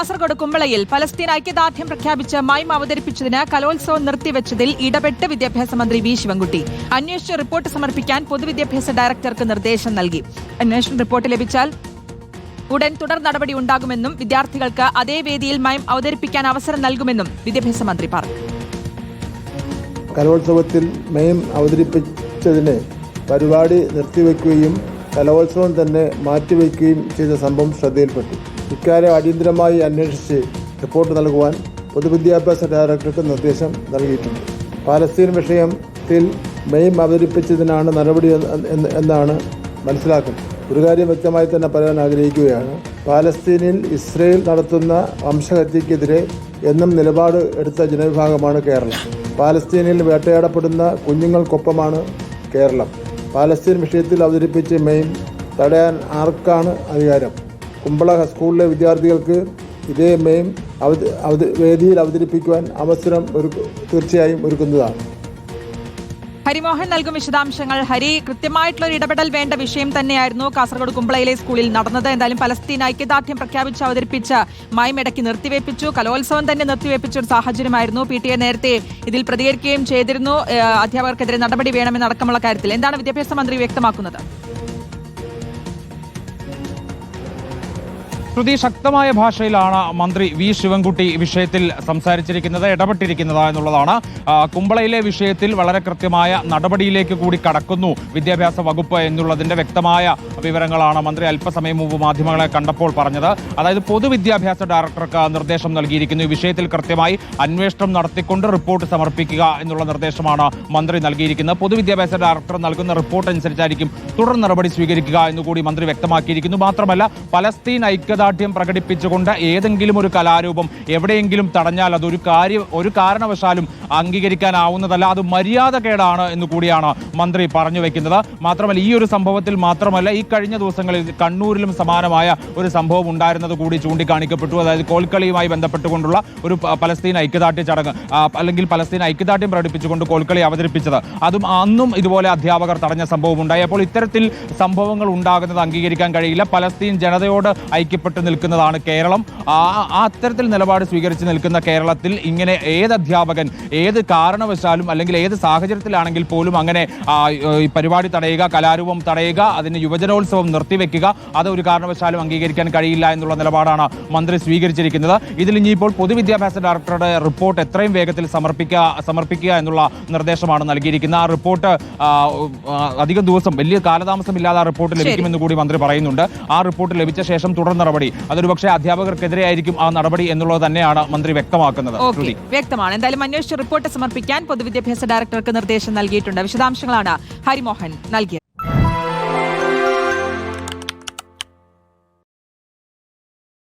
Kasaragod കുമ്പളയിൽ Palestine ഐക്യദാർഢ്യം പ്രഖ്യാപിച്ച് മൈം അവതരിപ്പിച്ചതിന് കലോത്സവം നിർത്തിവെച്ചതിൽ ഇടപെട്ട് വിദ്യാഭ്യാസ മന്ത്രി വി ശിവൻകുട്ടി. അന്വേഷിച്ച് റിപ്പോർട്ട് സമർപ്പിക്കാൻ പൊതുവിദ്യാഭ്യാസ ഡയറക്ടർക്ക് നിർദ്ദേശം നൽകി. അന്വേഷണ റിപ്പോർട്ട് ലഭിച്ചാൽ ഉടൻ തുടർ നടപടി ഉണ്ടാകുമെന്നും വിദ്യാർത്ഥികൾക്ക് അതേ വേദിയിൽ മൈം അവതരിപ്പിക്കാൻ അവസരം നൽകുമെന്നും വിദ്യാഭ്യാസ മന്ത്രി പറഞ്ഞു. കലോത്സവത്തിൽ മയം അവതരിപ്പിച്ചതിന് പരിപാടി നിർത്തിവെക്കുകയും കലോത്സവം തന്നെ മാറ്റിവെക്കുകയും ചെയ്ത സംഭവം ശ്രദ്ധയിൽപ്പെട്ടു. ഇക്കാര്യം അടിയന്തരമായി അന്വേഷിച്ച് റിപ്പോർട്ട് നൽകുവാൻ പൊതുവിദ്യാഭ്യാസ ഡയറക്ടർക്ക് നിർദ്ദേശം നൽകിയിട്ടുണ്ട്. പാലസ്തീൻ വിഷയത്തിൽ മെയിം അവതരിപ്പിച്ചതിനാണ് നടപടി എന്ന് എന്ന് എന്നാണ് മനസ്സിലാക്കുന്നത്. ഒരു കാര്യം വ്യക്തമായി തന്നെ പറയാൻ ആഗ്രഹിക്കുകയാണ്. പാലസ്തീനിൽ ഇസ്രയേൽ നടത്തുന്ന വംശഹത്യക്കെതിരെ എന്നും നിലപാട് എടുത്ത ജനവിഭാഗമാണ് കേരളം. പാലസ്തീനിൽ വേട്ടയാടപ്പെടുന്ന കുഞ്ഞുങ്ങൾക്കൊപ്പമാണ് കേരളം. പാലസ്തീൻ വിഷയത്തിൽ അവതരിപ്പിച്ച മെയിൻ തടയാൻ ആർക്കാണ് അധികാരം? കുമ്പള സ്കൂളിലെ വിദ്യാർത്ഥികൾക്ക് ഇതേ മെയിം അവത വേദിയിൽ അവതരിപ്പിക്കുവാൻ അവസരം ഒരു തീർച്ചയായും ഒരുക്കുന്നതാണ്. ഹരിമോഹൻ നൽകും വിശദാംശങ്ങൾ. ഹരി കൃത്യമായിട്ടുള്ള ഒരു ഇടപെടൽ വേണ്ട വിഷയം തന്നെയായിരുന്നു കാസർഗോഡ് കുമ്പളയിലെ സ്കൂളിൽ നടന്നത്. എന്തായാലും പലസ്തീൻ ഐക്യദാർഢ്യം പ്രഖ്യാപിച്ച് അവതരിപ്പിച്ച മൈം ഇടയ്ക്ക് നിർത്തിവെപ്പിച്ചു. കലോത്സവം തന്നെ നിർത്തിവെപ്പിച്ച ഒരു സാഹചര്യമായിരുന്നു. പി. ടി. എ നേരത്തെ ഇതിൽ പ്രതികരിക്കുകയും ചെയ്തിരുന്നു. അധ്യാപകർക്കെതിരെ നടപടി വേണമെന്നടക്കമുള്ള കാര്യത്തിൽ. എന്താണ് വിദ്യാഭ്യാസ മന്ത്രി വ്യക്തമാക്കുന്നത്? ശ്രുതി ശക്തമായ ഭാഷയിലാണ് മന്ത്രി വി ശിവൻകുട്ടി വിഷയത്തിൽ സംസാരിച്ചിരിക്കുന്നത് ഇടപെട്ടിരിക്കുന്നത് എന്നുള്ളതാണ്. കുമ്പളയിലെ വിഷയത്തിൽ വളരെ കൃത്യമായ നടപടിയിലേക്ക് കൂടി കടക്കുന്നു വിദ്യാഭ്യാസ വകുപ്പ് എന്നുള്ളതിന്റെ വ്യക്തമായ വിവരങ്ങളാണ് മന്ത്രി അല്പസമയം മുമ്പ് മാധ്യമങ്ങളെ കണ്ടപ്പോൾ പറഞ്ഞത്. അതായത് പൊതുവിദ്യാഭ്യാസ ഡയറക്ടർക്ക് നിർദ്ദേശം നൽകിയിരിക്കുന്നു. ഈ വിഷയത്തിൽ കൃത്യമായി അന്വേഷണം നടത്തിക്കൊണ്ട് റിപ്പോർട്ട് സമർപ്പിക്കുക എന്നുള്ള നിർദ്ദേശമാണ് മന്ത്രി നൽകിയിരിക്കുന്നത്. പൊതുവിദ്യാഭ്യാസ ഡയറക്ടർ നൽകുന്ന റിപ്പോർട്ട് അനുസരിച്ചായിരിക്കും തുടർ നടപടി സ്വീകരിക്കുക എന്നുകൂടി മന്ത്രി വ്യക്തമാക്കിയിരിക്കുന്നു. മാത്രമല്ല പലസ്തീൻ ഐക്യദാർഢ്യം പ്രകടിപ്പിച്ചുകൊണ്ട് ഏതെങ്കിലും ഒരു കലാരൂപം എവിടെയെങ്കിലും തടഞ്ഞാൽ അതൊരു കാര്യം ഒരു കാരണവശാലും അംഗീകരിക്കാനാവുന്നതല്ല. അത് മര്യാദകേടാണ് എന്ന് കൂടിയാണ് മന്ത്രി പറഞ്ഞു വെക്കുന്നത്. മാത്രമല്ല ഈ ഒരു സംഭവത്തിൽ മാത്രമല്ല ഈ കഴിഞ്ഞ ദിവസങ്ങളിൽ കണ്ണൂരിലും സമാനമായ ഒരു സംഭവം ഉണ്ടായിരുന്നത് കൂടി ചൂണ്ടിക്കാണിക്കപ്പെട്ടു. അതായത് കോൽക്കളിയുമായി ബന്ധപ്പെട്ടുകൊണ്ടുള്ള ഒരു പലസ്തീൻ ഐക്യദാർഢ്യ ചടങ്ങ് അല്ലെങ്കിൽ പലസ്തീൻ ഐക്യദാർഢ്യം പ്രകടിപ്പിച്ചുകൊണ്ട് കോൽക്കളി അവതരിപ്പിച്ചത്. അതും അന്നും ഇതുപോലെ അധ്യാപകർ തടഞ്ഞ സംഭവം ഉണ്ടായി അപ്പോൾ ഇത്തരത്തിൽ സംഭവങ്ങൾ ഉണ്ടാകുന്നത് അംഗീകരിക്കാൻ കഴിയില്ല. പലസ്തീൻ ജനതയോട് ഐക്യപ്പെട്ട് നിൽക്കുന്നതാണ് കേരളം. ആ അത്തരത്തിൽ നിലപാട് സ്വീകരിച്ച് നിൽക്കുന്ന കേരളത്തിൽ ഇങ്ങനെ ഏത് അധ്യാപകൻ ഏത് കാരണവശാലും അല്ലെങ്കിൽ ഏത് സാഹചര്യത്തിലാണെങ്കിൽ പോലും അങ്ങനെ പരിപാടി തടയുക കലാരൂപം തടയുക അതിന് യുവജനോത്സവം നിർത്തിവെക്കുക അത് ഒരു കാരണവശാലും അംഗീകരിക്കാൻ കഴിയില്ല എന്നുള്ള നിലപാടാണ് മന്ത്രി സ്വീകരിച്ചിരിക്കുന്നത്. ഇതിൽ ഇനിയിപ്പോൾ പൊതുവിദ്യാഭ്യാസ ഡയറക്ടറുടെ റിപ്പോർട്ട് എത്രയും വേഗത്തിൽ സമർപ്പിക്കുക സമർപ്പിക്കുക എന്നുള്ള നിർദ്ദേശമാണ് നൽകിയിരിക്കുന്നത്. ആ റിപ്പോർട്ട് അധികം ദിവസം വലിയ കാലതാമസമില്ലാതെ ആ റിപ്പോർട്ട് ലഭിക്കുമെന്ന് കൂടി മന്ത്രി പറയുന്നുണ്ട്. ആ റിപ്പോർട്ട് ലഭിച്ച ശേഷം തുടർ നടപടി അതൊരു പക്ഷേ അധ്യാപകർക്കെതിരെയായിരിക്കും ആ നടപടി എന്നുള്ളത് തന്നെയാണ് മന്ത്രി വ്യക്തമാക്കുന്നത്. വ്യക്തമാണ്. എന്തായാലും അന്വേഷിച്ച് റിപ്പോർട്ട് സമർപ്പിക്കാൻ പൊതുവിദ്യാഭ്യാസ ഡയറക്ടർക്ക് നിർദ്ദേശം നൽകിയിട്ടുണ്ട്. വിശദാംശങ്ങളാണ് ഹരിമോഹൻ നൽകിയത്.